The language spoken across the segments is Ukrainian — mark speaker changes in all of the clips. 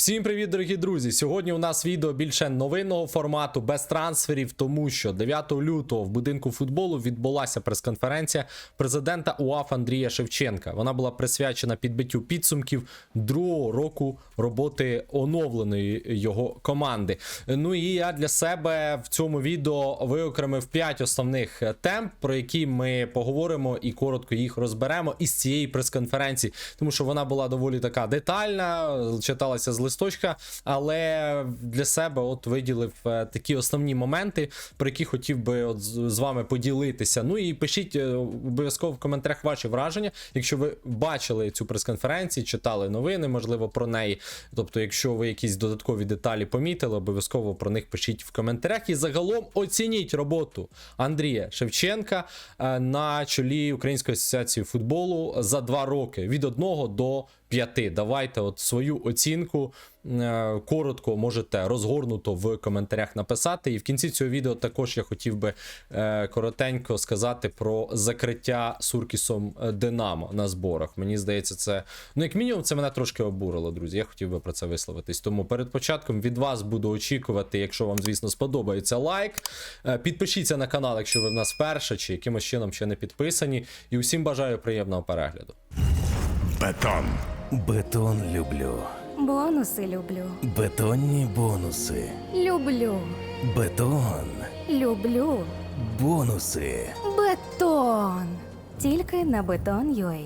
Speaker 1: Всім привіт, дорогі друзі! Сьогодні у нас відео більше новинного формату без трансферів, тому що 9 лютого в будинку футболу відбулася прес-конференція президента УАФ Андрія Шевченка. Вона була присвячена підбиттю підсумків другого року роботи оновленої його команди. Ну і я для себе в цьому відео виокремив 5 основних тем, про які ми поговоримо і коротко їх розберемо із цієї прес-конференції, тому що вона була доволі така детальна, читалася з листочка, але для себе от виділив е, такі основні моменти, про які хотів би от з вами поділитися. Ну і пишіть е, обов'язково в коментарях ваші враження, якщо ви бачили цю прес-конференцію, читали новини, можливо, про неї. Тобто, якщо ви якісь додаткові деталі помітили, обов'язково про них пишіть в коментарях. І загалом оцініть роботу Андрія Шевченка е, на чолі Української асоціації футболу за два роки від 1 до 5. Давайте от свою оцінку е, коротко можете розгорнуто в коментарях написати. І в кінці цього відео також я хотів би е, коротенько сказати про закриття Суркісом е, Динамо на зборах. Мені здається, це ну як мінімум, це мене трошки обурило, друзі. Я хотів би про це висловитись. Тому перед початком від вас буду очікувати, якщо вам, звісно, сподобається лайк. Підпишіться на канал, якщо ви в нас вперше чи якимось чином ще не підписані. І усім бажаю приємного перегляду.
Speaker 2: Бетон.
Speaker 3: Бетон люблю.
Speaker 4: Бонуси люблю.
Speaker 3: Бетонні бонуси.
Speaker 4: Люблю.
Speaker 3: Бетон.
Speaker 4: Люблю.
Speaker 3: Бонуси.
Speaker 4: Бетон. Тільки на бетон.ua.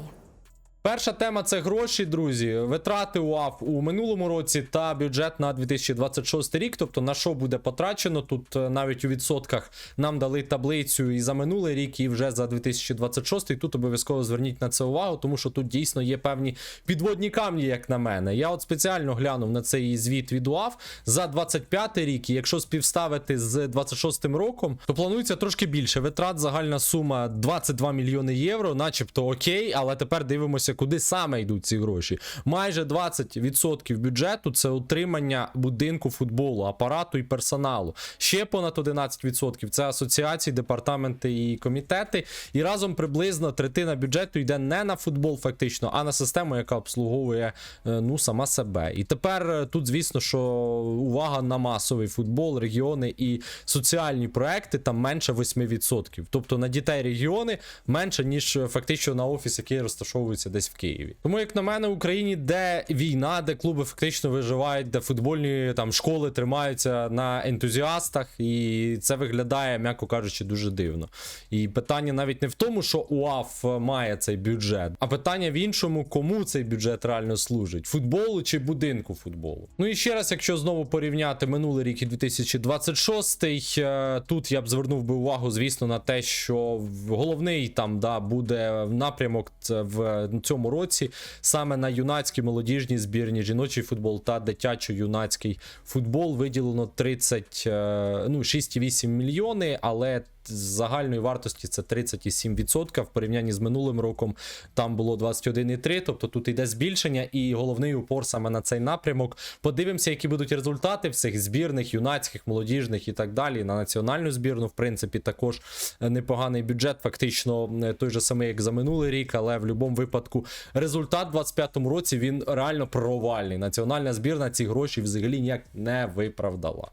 Speaker 1: Перша тема це гроші, друзі. Витрати УАФ у минулому році та бюджет на 2026 рік. Тобто на що буде потрачено. Тут е, навіть у відсотках нам дали таблицю і за минулий рік, і вже за 2026. І Тут обов'язково зверніть на це увагу, тому що тут дійсно є певні підводні камні, як на мене. Я от спеціально глянув на цей звіт від УАФ за 25 рік. І якщо співставити з 26 роком, то планується трошки більше. Витрат загальна сума 22 мільйони євро, начебто окей, але тепер дивимося, куди саме йдуть ці гроші. Майже 20% бюджету це утримання будинку футболу, апарату і персоналу. Ще понад 11% це асоціації, департаменти і комітети. І разом приблизно третина бюджету йде не на футбол, фактично, а на систему, яка обслуговує е, ну сама себе. І тепер е, тут, звісно, що увага на масовий футбол, регіони і соціальні проекти там менше 8%. Тобто на дітей регіони менше, ніж е, фактично на офіс, який розташовується десь в Києві. Тому, як на мене, в Україні, де війна, де клуби фактично виживають, де футбольні там школи тримаються на ентузіастах, і це виглядає, м'яко кажучи, дуже дивно. І питання навіть не в тому, що УАФ має цей бюджет, а питання в іншому, кому цей бюджет реально служить: футболу чи будинку футболу. Ну і ще раз, якщо знову порівняти минулий рік і 2026, е, тут я б звернув би увагу, звісно, на те, що головний там да буде напрямок в цьому році саме на юнацькі молодіжні збірні, жіночий футбол та дитячо-юнацький футбол виділено 30, е, ну 6,8 мільйони, але з загальної вартості це 30,7% в порівнянні з минулим роком. Там було 21,3%, тобто тут йде збільшення, і головний упор саме на цей напрямок. Подивимося, які будуть результати всіх збірних, юнацьких, молодіжних і так далі. На національну збірну, в принципі, також е, непоганий бюджет, фактично е, той же самий, як за минулий рік, але в будь-якому випадку результат в 25-му році він реально провальний. Національна збірна ці гроші взагалі ніяк не виправдала.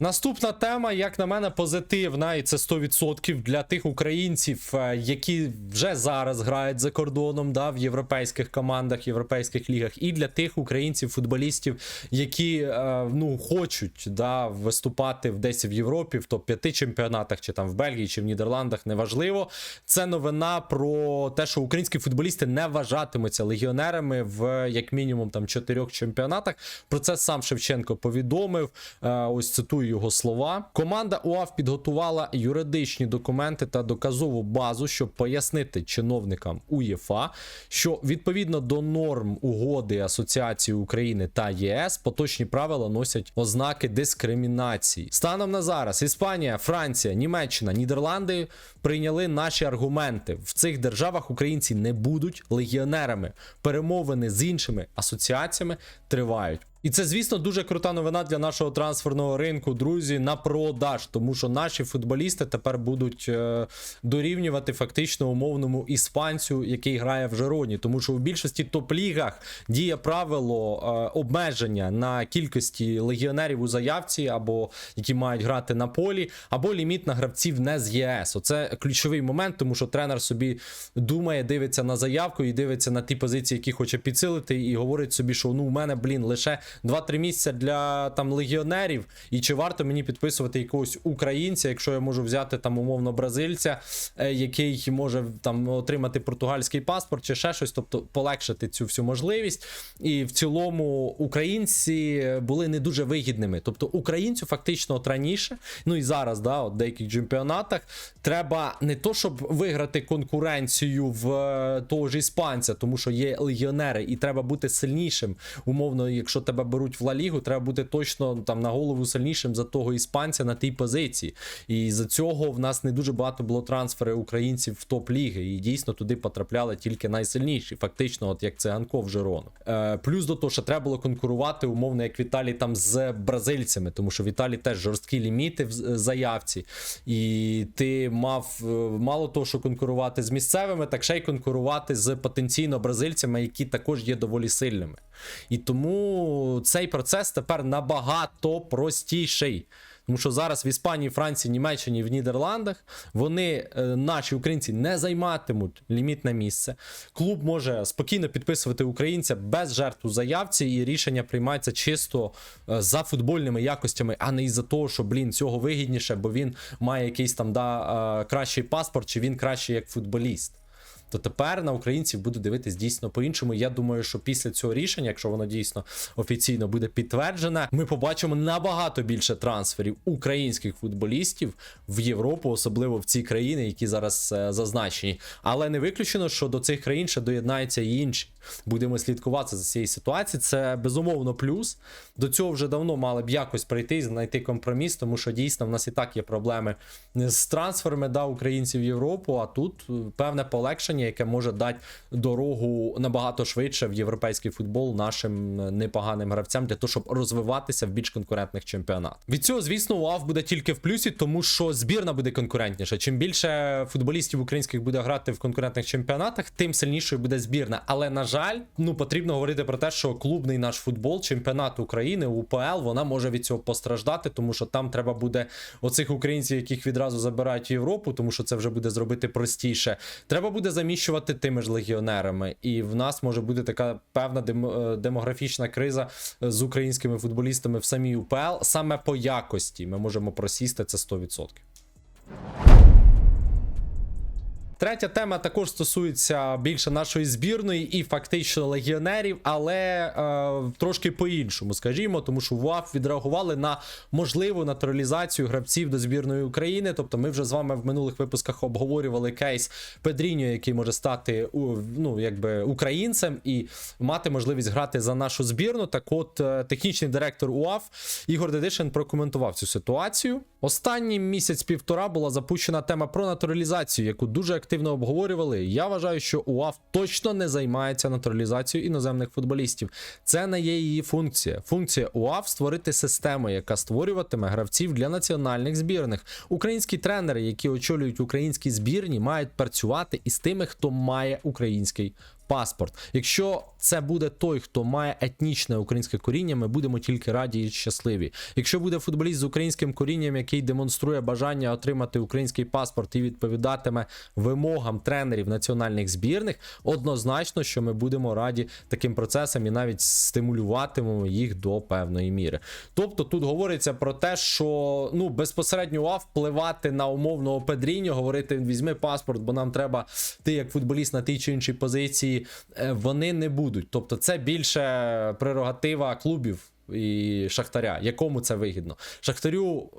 Speaker 1: Наступна тема, як на мене, позитивна, і це 100% для тих українців, е, які вже зараз грають за кордоном, да, в європейських командах, європейських лігах, і для тих українців, футболістів, які е, ну хочуть да, виступати десь в Європі, в топ-5 чемпіонатах, чи там в Бельгії, чи в Нідерландах, неважливо. Це новина про те, що українські футболісти не вважатимуться легіонерами в як мінімум там чотирьох чемпіонатах. Про це сам Шевченко повідомив. Е, Ось цитую його слова. Команда УАФ підготувала юридичні документи та доказову базу, щоб пояснити чиновникам УЄФА, що відповідно до норм угоди Асоціації України та ЄС поточні правила носять ознаки дискримінації. Станом на зараз Іспанія, Франція, Німеччина, Нідерланди прийняли наші аргументи. В цих державах українці не будуть легіонерами. Перемовини з іншими асоціаціями тривають. І це, звісно, дуже крута новина для нашого трансферного ринку, друзі, на продаж, тому що наші футболісти тепер будуть е, дорівнювати фактично умовному іспанцю, який грає в Жероні. Тому що у більшості топ-лігах діє правило е, обмеження на кількості легіонерів у заявці, або які мають грати на полі, або ліміт на гравців не з ЄС. Оце ключовий момент, тому що тренер собі думає, дивиться на заявку і дивиться на ті позиції, які хоче підсилити, і говорить собі, що ну у мене, блін, лише 2-3 місяця для там легіонерів. І чи варто мені підписувати якогось українця, якщо я можу взяти там умовно бразильця, е, який може там отримати португальський паспорт чи ще щось, тобто полегшити цю всю можливість. І в цілому українці були не дуже вигідними. Тобто українцю фактично от раніше, ну і зараз, да, от в деяких чемпіонатах, треба не то, щоб виграти конкуренцію в е, того ж іспанця, тому що є легіонери, і треба бути сильнішим. Умовно, якщо тебе беруть в Ла Лігу, треба бути точно там на голову сильнішим за того іспанця на тій позиції. І за цього в нас не дуже багато було трансфери українців в топ-ліги. І дійсно туди потрапляли тільки найсильніші, фактично, от як циганков Жерону. Е, плюс до того, що треба було конкурувати, умовно, як Віталій там з бразильцями, тому що Віталій теж жорсткі ліміти в заявці. І ти мав е, мало того, що конкурувати з місцевими, так ще й конкурувати з потенційно бразильцями, які також є доволі сильними. І тому цей процес тепер набагато простіший. Тому що зараз в Іспанії, Франції, Німеччині, в Нідерландах вони, е, наші українці, не займатимуть лімітне місце. Клуб може спокійно підписувати українця без жертв заявці, і рішення приймається чисто е, за футбольними якостями, а не із-за того, що блін, цього вигідніше, бо він має якийсь там да, е, кращий паспорт, чи він кращий як футболіст то тепер на українців буду дивитись дійсно по-іншому. Я думаю, що після цього рішення, якщо воно дійсно офіційно буде підтверджене, ми побачимо набагато більше трансферів українських футболістів в Європу, особливо в ці країни, які зараз е, зазначені. Але не виключено, що до цих країн ще доєднаються і інші. Будемо слідкувати за цією ситуацією. Це безумовно плюс. До цього вже давно мали б якось прийти і знайти компроміс, тому що дійсно в нас і так є проблеми з трансферами да, українців в Європу. А тут е, певне полегшення, яке може дати дорогу набагато швидше в європейський футбол нашим непоганим гравцям для того, щоб розвиватися в більш конкурентних чемпіонатах. Від цього, звісно, УАВ буде тільки в плюсі, тому що збірна буде конкурентніша. Чим більше футболістів українських буде грати в конкурентних чемпіонатах, тим сильнішою буде збірна. Але на жаль, ну потрібно говорити про те, що клубний наш футбол, чемпіонат України, УПЛ, вона може від цього постраждати, тому що там треба буде оцих українців, яких відразу забирають в Європу, тому що це вже буде зробити простіше. Треба буде заміщувати тими ж легіонерами, і в нас може бути така певна е, демографічна криза е, з українськими футболістами в самій УПЛ. Саме по якості ми можемо просісти це 100%. Третя тема також стосується більше нашої збірної і фактично легіонерів, але е, трошки по-іншому, скажімо, тому що ВАФ відреагували на можливу натуралізацію гравців до збірної України. Тобто, ми вже з вами в минулих випусках обговорювали кейс Педріньо, який може стати ну, якби українцем і мати можливість грати за нашу збірну. Так, от е, технічний директор УАФ Ігор Дедишин прокоментував цю ситуацію. Останній місяць-півтора була запущена тема про натуралізацію, яку дуже активно обговорювали. Я вважаю, що УАФ точно не займається натуралізацією іноземних футболістів. Це не є її функція. Функція УАФ створити систему, яка створюватиме гравців для національних збірних. Українські тренери, які очолюють українські збірні, мають працювати із тими, хто має український паспорт. Якщо це буде той, хто має етнічне українське коріння, ми будемо тільки раді і щасливі. Якщо буде футболіст з українським корінням, який демонструє бажання отримати український паспорт і відповідатиме вимогам тренерів національних збірних, однозначно, що ми будемо раді таким процесам і навіть стимулюватимемо їх до певної міри. Тобто тут говориться про те, що ну безпосередньо УАФ впливати на умовного Педріньо, говорити візьми паспорт, бо нам треба ти як футболіст на тій чи іншій позиції. Е, Вони не будуть. Тобто, це більше прерогатива клубів. І Шахтаря. Якому це вигідно? Шахтарю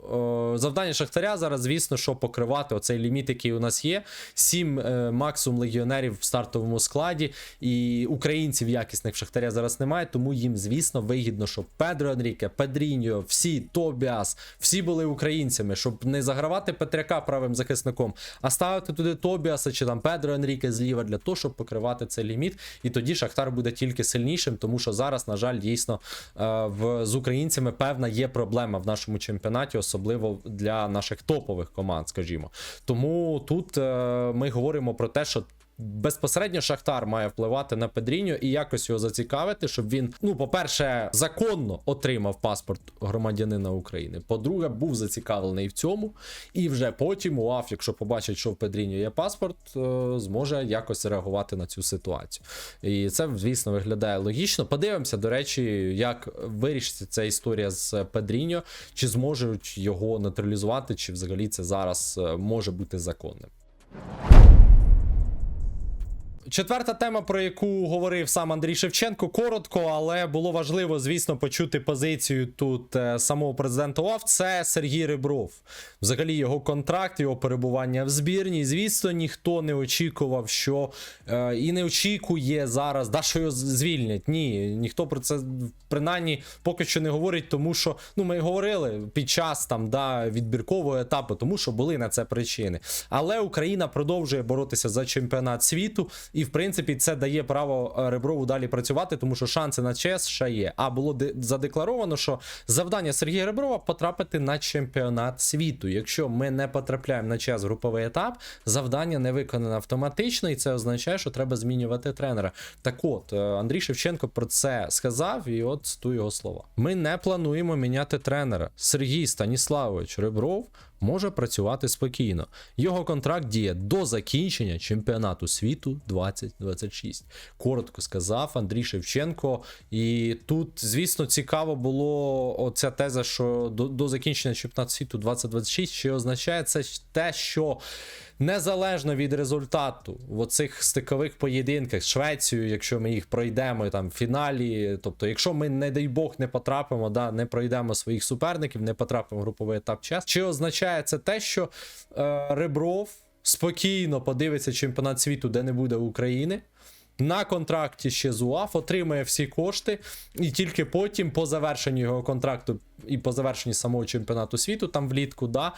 Speaker 1: е, завдання Шахтаря зараз, звісно, що покривати оцей ліміт, який у нас є. Сім е, максимум легіонерів в стартовому складі, і українців якісних в Шахтаря зараз немає. Тому їм, звісно, вигідно, щоб Педро Енріке, Педріньо, всі Тобіас, всі були українцями, щоб не загравати Петряка правим захисником, а ставити туди Тобіаса чи там Педро Енріке зліва для того, щоб покривати цей ліміт. І тоді Шахтар буде тільки сильнішим, тому що зараз, на жаль, дійсно е, в, з українцями певна є проблема в нашому чемпіонаті, особливо для наших топових команд, скажімо. Тому тут е, ми говоримо про те, що. Безпосередньо Шахтар має впливати на Педріньо і якось його зацікавити, щоб він, ну, по-перше, законно отримав паспорт громадянина України. По-друге, був зацікавлений в цьому, і вже потім УАФ, якщо побачить, що в Педріньо є паспорт, е, зможе якось реагувати на цю ситуацію. І це, звісно, виглядає логічно. Подивимося, до речі, як вирішиться ця історія з Педріньо, чи зможуть його нейтралізувати, чи взагалі це зараз е, може бути законним. Четверта тема, про яку говорив сам Андрій Шевченко, коротко, але було важливо, звісно, почути позицію тут е, самого президента ОАФ. Це Сергій Ребров. Взагалі його контракт, його перебування в збірні. Звісно, ніхто не очікував, що е, і не очікує зараз, да, що його звільнять. Ні, ніхто про це принаймні поки що не говорить, тому що ну ми говорили під час там да відбіркового етапу, тому що були на це причини. Але Україна продовжує боротися за чемпіонат світу, і в принципі це дає право е, Реброву далі працювати, тому що шанси на ЧС ще є. А було де- задекларовано, що завдання Сергія Реброва потрапити на чемпіонат світу. Якщо ми не потрапляємо на час груповий етап, завдання не виконане автоматично, і це означає, що треба змінювати тренера. Так от, е, Андрій Шевченко про це сказав, і от цитую його слова: ми не плануємо міняти тренера. Сергій Станіславович Ребров може працювати спокійно. Його контракт діє до закінчення чемпіонату світу 2026. Коротко сказав Андрій Шевченко. І тут, звісно, цікаво було оця теза, що до, до закінчення чемпіонату світу 2026, що означає це те, що. Незалежно від результату в оцих стикових поєдинках з Швецією, якщо ми їх пройдемо там в фіналі, тобто, якщо ми, не дай Бог, не потрапимо, да, не пройдемо своїх суперників, не потрапимо в груповий етап час, чи означає це те, що е, Ребров спокійно подивиться чемпіонат світу, де не буде України. На контракті ще з УАФ отримає всі кошти, і тільки потім, по завершенню його контракту і по завершенні самого чемпіонату світу, там влітку, да,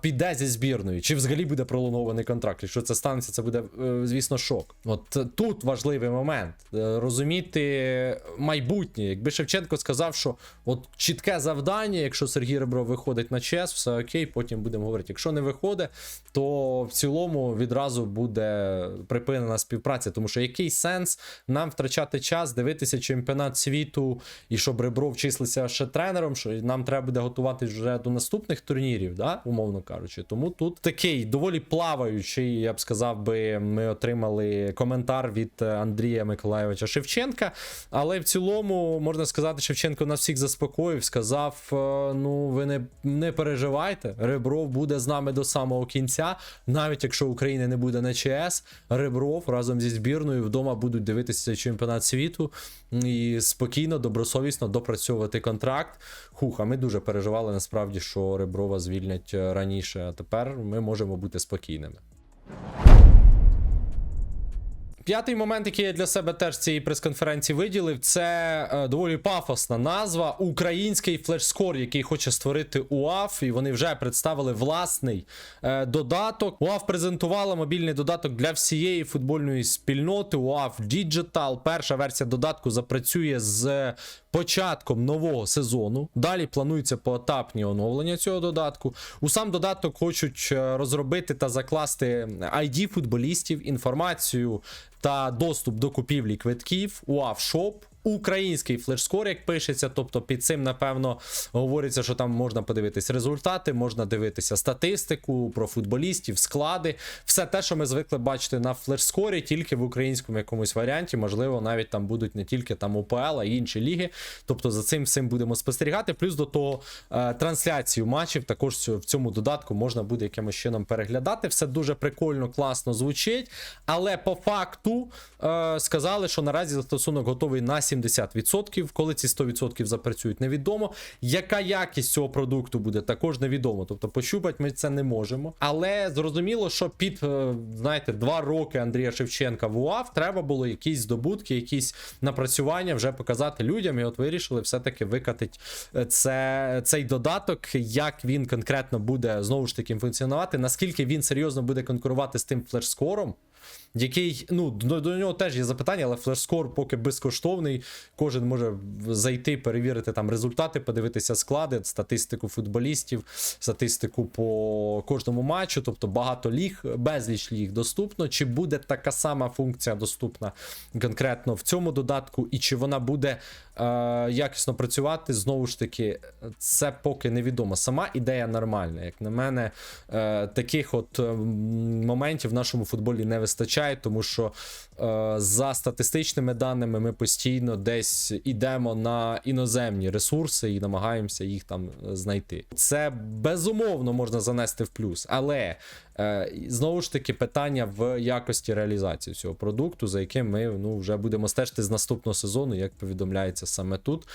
Speaker 1: піде зі збірною. Чи взагалі буде пролонований контракт? Якщо це станеться, це буде, е, звісно, шок. От е, тут важливий момент е, розуміти майбутнє. Якби Шевченко сказав, що от чітке завдання, якщо Сергій Ребров виходить на ЧЕС, все окей, потім будемо говорити. Якщо не виходить, то в цілому відразу буде припинена співпраця, тому що який сенс нам втрачати час, дивитися чемпіонат світу і щоб Ребров числився ще тренером, що нам треба буде готувати вже до наступних турнірів, да, умовно кажучи. Тому тут такий доволі плаваючий, я б сказав би, ми отримали коментар від е, Андрія Миколайовича Шевченка. Але в цілому можна сказати, Шевченко нас всіх заспокоїв, сказав: е, ну ви не, не переживайте, Ребров буде з нами до самого кінця. Навіть якщо України не буде на ЧС, Ребров разом зі збірною вдома будуть дивитися чемпіонат світу і спокійно, добросовісно допрацьовувати контракт. Хух, а ми дуже переживали насправді, що Реброва звільнять е, раніше. А тепер ми можемо бути спокійними. П'ятий момент, який я для себе теж цієї прес-конференції виділив, це е, доволі пафосна назва Український флешскор, який хоче створити УАФ, і вони вже представили власний е, додаток. УАФ презентувала мобільний додаток для всієї футбольної спільноти. УАФ Digital. Перша версія додатку запрацює з початком нового сезону. Далі планується поетапні оновлення цього додатку. У сам додаток хочуть е, розробити та закласти ID футболістів, інформацію та доступ до купівлі квитків, у Шоп. Український флешскор, як пишеться, тобто під цим, напевно, говориться, що там можна подивитись результати, можна дивитися статистику про футболістів, склади, все те, що ми звикли бачити на флешскорі, тільки в українському якомусь варіанті. Можливо, навіть там будуть не тільки там УПЛ, а й інші ліги. Тобто за цим всім будемо спостерігати. Плюс до того е, трансляцію матчів також в цьому додатку можна буде якимось чином переглядати. Все дуже прикольно, класно звучить. Але по факту е, сказали, що наразі застосунок готовий на 70%. Коли ці 100% запрацюють, невідомо. Яка якість цього продукту буде, також невідомо. Тобто пощупати ми це не можемо. Але зрозуміло, що під е, знаєте, два роки Андрія Шевченка в УАВ треба було якісь здобутки, якісь напрацювання вже показати людям. І от вирішили все-таки викатити е, це, цей додаток, як він конкретно буде знову ж таки функціонувати, наскільки він серйозно буде конкурувати з тим флешскором. Який, ну, до, до нього теж є запитання, але флешскор поки безкоштовний. Кожен може зайти, перевірити там результати, подивитися склади, статистику футболістів, статистику по кожному матчу, тобто багато ліг, безліч ліг доступно. Чи буде така сама функція доступна конкретно в цьому додатку, і чи вона буде е, якісно працювати, знову ж таки, це поки невідомо. Сама ідея нормальна. Як на мене, е, таких от е, моментів в нашому футболі не вистачає, тому що за статистичними даними ми постійно десь ідемо на іноземні ресурси і намагаємося їх там е, знайти. Це безумовно можна занести в плюс, але е, знову ж таки питання в якості реалізації цього продукту, за яким ми ну, вже будемо стежити з наступного сезону, як повідомляється саме тут. Е,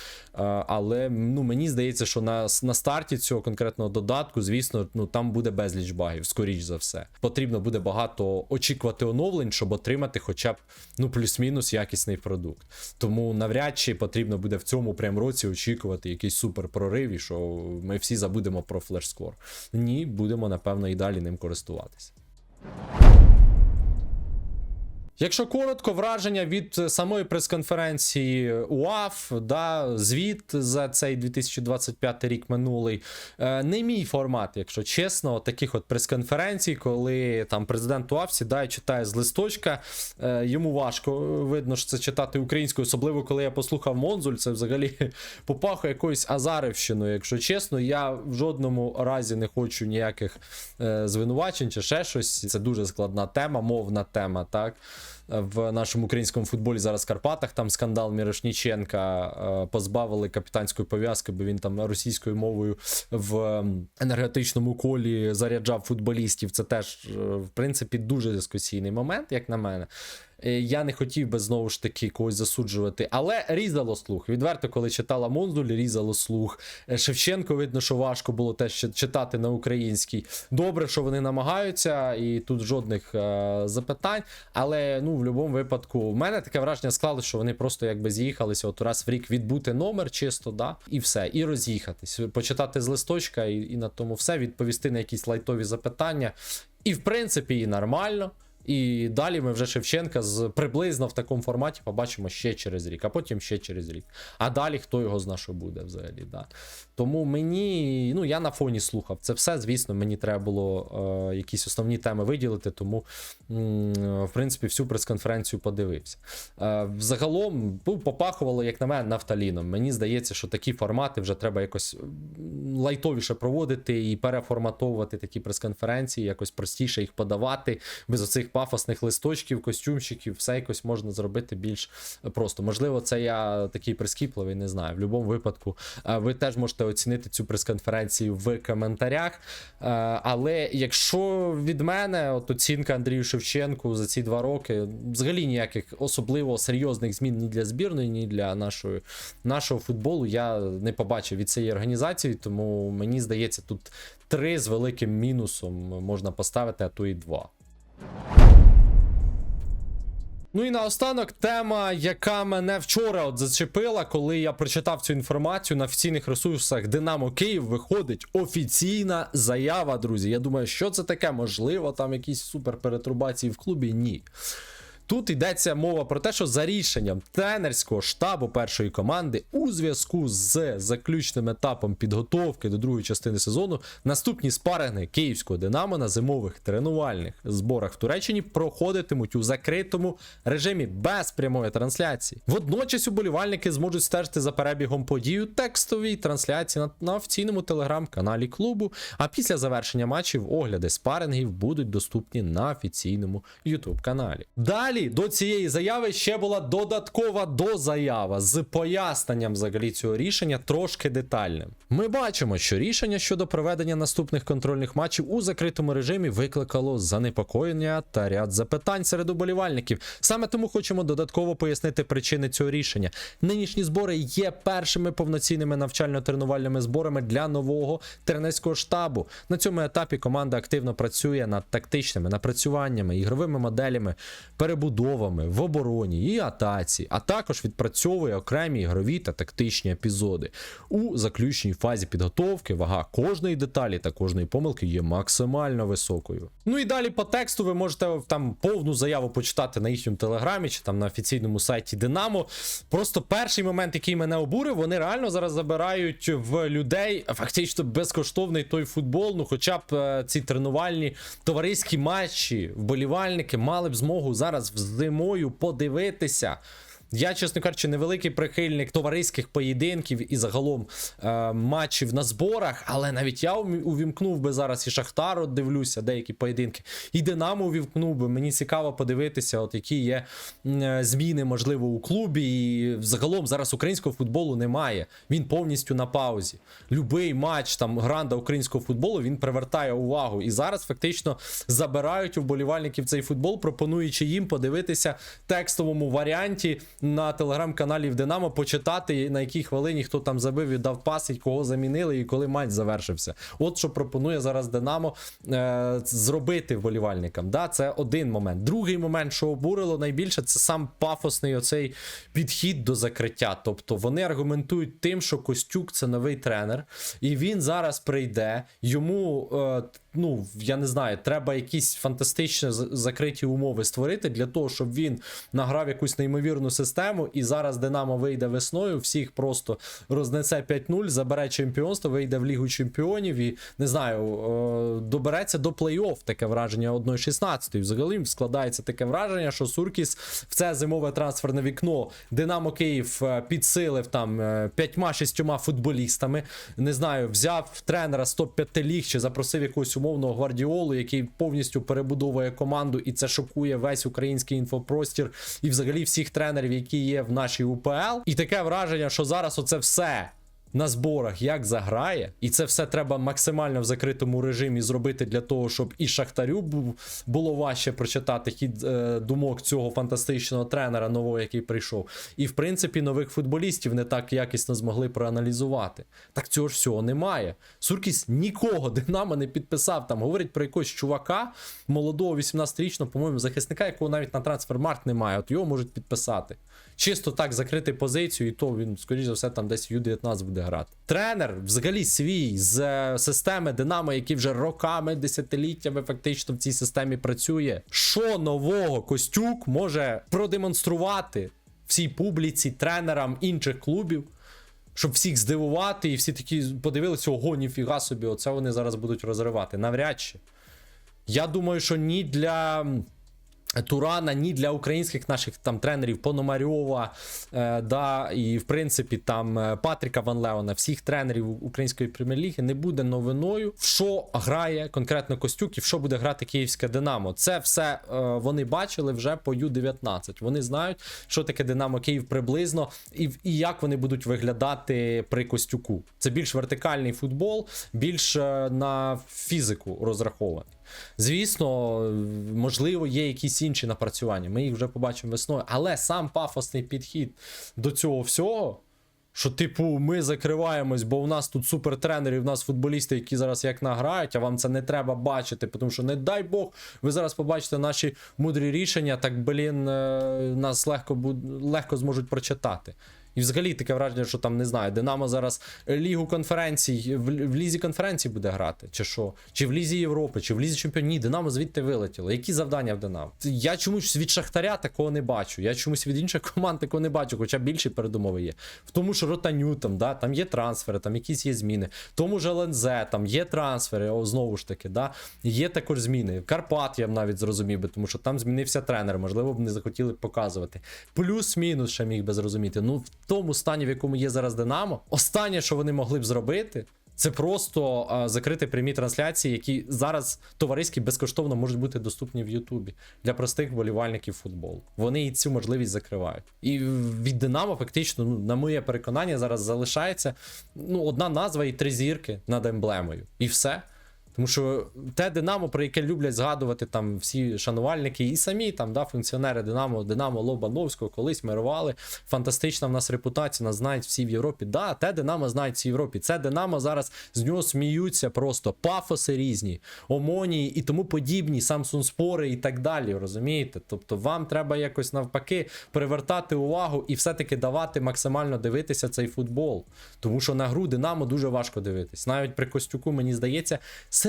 Speaker 1: але ну, мені здається, що на, на старті цього конкретного додатку, звісно, ну там буде безліч багів, скоріш за все. Потрібно буде багато очікувати оновлень, щоб отримати хоча б ну, плюс-мінус якісний продукт. Тому навряд чи потрібно буде в цьому прям році очікувати якийсь супер прорив, і що ми всі забудемо про флешскор. Ні, будемо напевно і далі ним користуватися. Якщо коротко, враження від е, самої прес-конференції УАФ, да, звіт за цей 2025 рік минулий. Е, не мій формат, якщо чесно, таких от прес-конференцій, коли там президент УАФ сідає, читає з листочка. Е, йому важко видно, що це читати українською, особливо коли я послухав Монзуль, це взагалі попахує якоюсь Азарівщиною, якщо чесно. Я в жодному разі не хочу ніяких звинувачень чи ще щось. Це дуже складна тема, мовна тема, так в нашому українському футболі зараз в Карпатах. Там скандал Мірошніченка е, позбавили капітанської пов'язки, бо він там російською мовою в енергетичному колі заряджав футболістів. Це теж, е, в принципі, дуже дискусійний момент, як на мене. Е, Я не хотів би знову ж таки когось засуджувати, але різало слух. Відверто, коли читала Монзуль, різало слух. Е, Шевченко, видно, що важко було теж ще читати на українській. Добре, що вони намагаються, і тут жодних е, запитань. Але ну, в будь-якому випадку, в мене таке враження склалося, що вони просто якби з'їхалися от раз в рік відбути номер чисто, да, і все, і роз'їхатись. Почитати з листочка, і, і на тому все, відповісти на якісь лайтові запитання. І в принципі, і нормально. І далі ми вже Шевченка з приблизно в такому форматі побачимо ще через рік, а потім ще через рік. А далі хто його зна, що буде взагалі. Да. Тому мені, ну я на фоні слухав це все. Звісно, мені треба було е, якісь основні теми виділити, тому м, в принципі всю прес-конференцію подивився. Е, взагалом ну, попахувало, як на мене, нафталіном. Мені здається, що такі формати вже треба якось лайтовіше проводити і переформатовувати такі прес-конференції, якось простіше їх подавати, без оцих пафосних листочків, костюмчиків, все якось можна зробити більш просто. Можливо, це я такий прискіпливий, не знаю. В будь-якому випадку е, ви теж можете оцінити цю прес-конференцію в коментарях. Е, Але якщо від мене от оцінка Андрію Шевченку за ці два роки, взагалі ніяких особливо серйозних змін ні для збірної, ні для нашої, нашого футболу я не побачив від цієї організації, тому мені здається, тут три з великим мінусом можна поставити, а то і два. Ну і наостанок тема, яка мене вчора от зачепила, коли я прочитав цю інформацію на офіційних ресурсах Динамо Київ виходить офіційна заява, друзі. Я думаю, що це таке? Можливо, там якісь супер перетрубації в клубі? Ні. Тут йдеться мова про те, що за рішенням тренерського штабу першої команди у зв'язку з заключним етапом підготовки до другої частини сезону наступні спаринги київського Динамо на зимових тренувальних зборах в Туреччині проходитимуть у закритому режимі без прямої трансляції. Водночас уболівальники зможуть стежити за перебігом подій у текстовій трансляції на, на офіційному телеграм-каналі клубу. А після завершення матчів огляди спарингів будуть доступні на офіційному YouTube каналі. Далі Далі до цієї заяви ще була додаткова дозаява з поясненням взагалі цього рішення трошки детальним. Ми бачимо, що рішення щодо проведення наступних контрольних матчів у закритому режимі викликало занепокоєння та ряд запитань серед уболівальників. Саме тому хочемо додатково пояснити причини цього рішення. Нинішні збори є першими повноцінними навчально-тренувальними зборами для нового тренерського штабу. На цьому етапі команда активно працює над тактичними напрацюваннями, ігровими моделями, перебудовами в обороні і атаці, а також відпрацьовує окремі ігрові та тактичні епізоди. У заключній фазі підготовки вага кожної деталі та кожної помилки є максимально високою. Ну і далі по тексту ви можете там повну заяву почитати на їхньому телеграмі чи там на офіційному сайті Динамо. Просто перший момент, який мене обурив, вони реально зараз забирають в людей фактично безкоштовний той футбол. Ну, хоча б е, ці тренувальні товариські матчі, вболівальники мали б змогу зараз зимою подивитися. Я, чесно кажучи, невеликий прихильник товариських поєдинків і загалом е, матчів на зборах, але навіть я увімкнув би зараз і Шахтар, от дивлюся, деякі поєдинки, і Динамо увімкнув би. Мені цікаво подивитися, от які є е, зміни, можливо, у клубі. І загалом зараз українського футболу немає. Він повністю на паузі. Любий матч там гранда українського футболу він привертає увагу. І зараз фактично забирають у вболівальників цей футбол, пропонуючи їм подивитися текстовому варіанті на телеграм-каналі в Динамо, почитати на якій хвилині хто там забив, віддав пас, і кого замінили, і коли матч завершився. От що пропонує зараз Динамо е, зробити вболівальникам. Да, це один момент. Другий момент, що обурило найбільше, це сам пафосний оцей підхід до закриття. Тобто вони аргументують тим, що Костюк це новий тренер, і він зараз прийде. Йому, е, ну я не знаю, треба якісь фантастичні закриті умови створити для того, щоб він награв якусь неймовірну систему. І зараз Динамо вийде весною, всіх просто рознесе 5-0, забере чемпіонство, вийде в Лігу Чемпіонів і не знаю, е, добереться до плей-офф. Таке враження 1-16. Взагалі складається таке враження, що Суркіс в це зимове трансферне вікно Динамо Київ е, підсилив там е, п'ятьма-шістьома футболістами. Не знаю, взяв тренера з топ-5 ліг чи запросив якогось умовного гвардіолу, який повністю перебудовує команду, і це шокує весь український інфопростір і взагалі всіх тренерів, які є в нашій УПЛ. І таке враження, що зараз оце все на зборах як заграє, і це все треба максимально в закритому режимі зробити для того, щоб і Шахтарю було важче прочитати хід е, думок цього фантастичного тренера нового, який прийшов. І в принципі нових футболістів не так якісно змогли проаналізувати. Так цього ж всього немає. Суркіс нікого Динамо не підписав. Там говорять про якогось чувака, молодого 18-річного, по-моєму, захисника, якого навіть на трансфермаркт немає. От його можуть підписати. Чисто так закрити позицію, і то він, скоріш за все, там десь в Ю-19 буде грати. Тренер взагалі свій з е, системи Динамо, який вже роками, десятиліттями фактично в цій системі працює. Що нового Костюк може продемонструвати всій публіці, тренерам інших клубів, щоб всіх здивувати, і всі такі подивилися, ого, ніфіга собі, оце вони зараз будуть розривати. Навряд чи. Я думаю, що ні для Турана, ні для українських наших там тренерів Пономарьова, е, да, і в принципі там е, Патріка Ван Леона, всіх тренерів української прем'єр-ліги не буде новиною, в що грає конкретно Костюк і в що буде грати Київське Динамо. Це все е, вони бачили вже по Ю-19. Вони знають, що таке Динамо Київ приблизно, і, і як вони будуть виглядати при Костюку. Це більш вертикальний футбол, більш е, на фізику розрахований. Звісно, можливо, є якісь інші напрацювання. Ми їх вже побачимо весною. Але сам пафосний підхід до цього всього. Що, типу, ми закриваємось, бо у нас тут супертренери, у нас футболісти, які зараз як награють, а вам це не треба бачити, тому що, не дай Бог, ви зараз побачите наші мудрі рішення, так, блін, е, нас легко, легко зможуть прочитати. І взагалі таке враження, що там не знаю, Динамо зараз Лігу конференцій, в, в Лізі конференцій буде грати, чи що? Чи в Лізі Європи, чи в Лізі Чемпіонів. Ні, Динамо звідти вилетіло. Які завдання в Динамо? Я чомусь від Шахтаря такого не бачу. Я чомусь від інших команд такого не бачу, хоча більші передумови є. В тому ж ротаню там, да, там є трансфери, там якісь є зміни. В тому ж ЛНЗ, там є трансфери, о, знову ж таки, да, є також зміни. Карпат я б навіть зрозумів би, тому що там змінився тренер, можливо, б не захотіли показувати. Плюс-мінус ще міг би зрозуміти. Ну, тому стані, в якому є зараз Динамо, останнє, що вони могли б зробити. Це просто а, закрити прямі трансляції, які зараз товариські безкоштовно можуть бути доступні в Ютубі для простих вболівальників футболу. Вони і цю можливість закривають. І від Динамо, фактично, ну, на моє переконання, зараз залишається ну, одна назва і три зірки над емблемою. І все. Тому що те Динамо, про яке люблять згадувати там всі шанувальники, і самі там да, функціонери Динамо, Динамо Лобановського колись мирували. Фантастична в нас репутація, нас знають всі в Європі. Да, те Динамо знають всі в Європі. Це Динамо зараз з нього сміються просто пафоси різні, омонії і тому подібні, Самсун спори і так далі. Розумієте? Тобто вам треба якось навпаки привертати увагу і все-таки давати максимально дивитися цей футбол. Тому що на гру Динамо дуже важко дивитись. Навіть при Костюку, мені здається,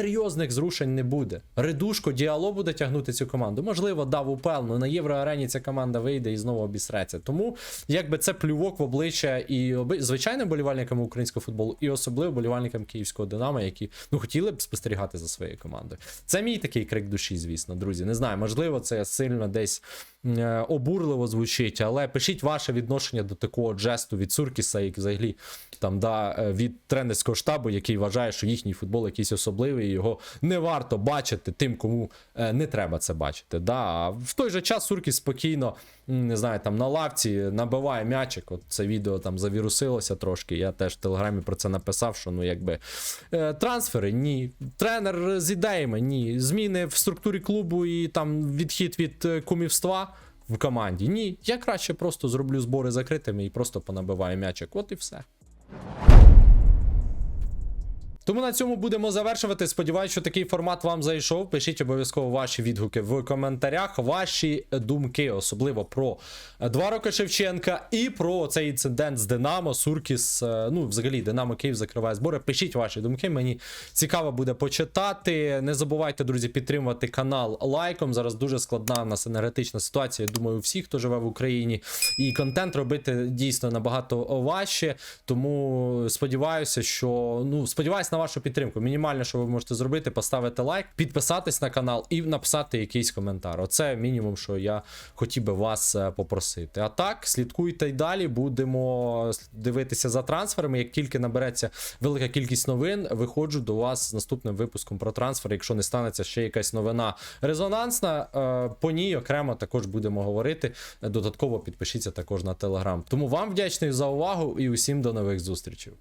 Speaker 1: серйозних зрушень не буде. Редушко, діало буде тягнути цю команду. Можливо, дав але на євроарені ця команда вийде і знову обісреться. Тому якби це плювок в обличчя і звичайним болівальникам українського футболу, і особливо болівальникам київського Динамо, які ну хотіли б спостерігати за своєю командою. Це мій такий крик душі, звісно, друзі. Не знаю, можливо, це сильно десь е, обурливо звучить, але пишіть ваше відношення до такого джесту від Суркіса, і взагалі там да, е, від тренерського штабу, який вважає, що їхній футбол якийсь особливий, його не варто бачити тим, кому е, не треба це бачити. Да. В той же час Суркіс спокійно, не знаю, там на лавці набиває м'ячик. От це відео там завірусилося трошки. Я теж в телеграмі про це написав, що ну якби е, трансфери ні. Тренер з ідеями ні. Зміни в структурі клубу і там відхід від е, кумівства. В команді ні, я краще просто зроблю збори закритими і просто понабиваю м'ячик. От і все. Тому на цьому будемо завершувати. Сподіваюсь, що такий формат вам зайшов. Пишіть обов'язково ваші відгуки в коментарях, ваші думки, особливо про два роки Шевченка і про цей інцидент з Динамо, Суркіс. е, Ну, взагалі, Динамо Київ закриває збори. Пишіть ваші думки. Мені цікаво буде почитати. Не забувайте, друзі, підтримувати канал лайком. Зараз дуже складна в нас енергетична ситуація. Я думаю, у всіх, хто живе в Україні, і контент робити дійсно набагато важче. Тому сподіваюся, що ну сподіваюся на вашу підтримку. Мінімальне, що ви можете зробити, поставити лайк, підписатись на канал і написати якийсь коментар. Оце мінімум, що я хотів би вас е, попросити. А так, слідкуйте й далі. Будемо дивитися за трансферами. Як тільки набереться велика кількість новин, виходжу до вас з наступним випуском про трансфер. Якщо не станеться ще якась новина резонансна, е, по ній окремо також будемо говорити. Додатково підпишіться також на телеграм. Тому вам вдячний за увагу і усім до нових зустрічей.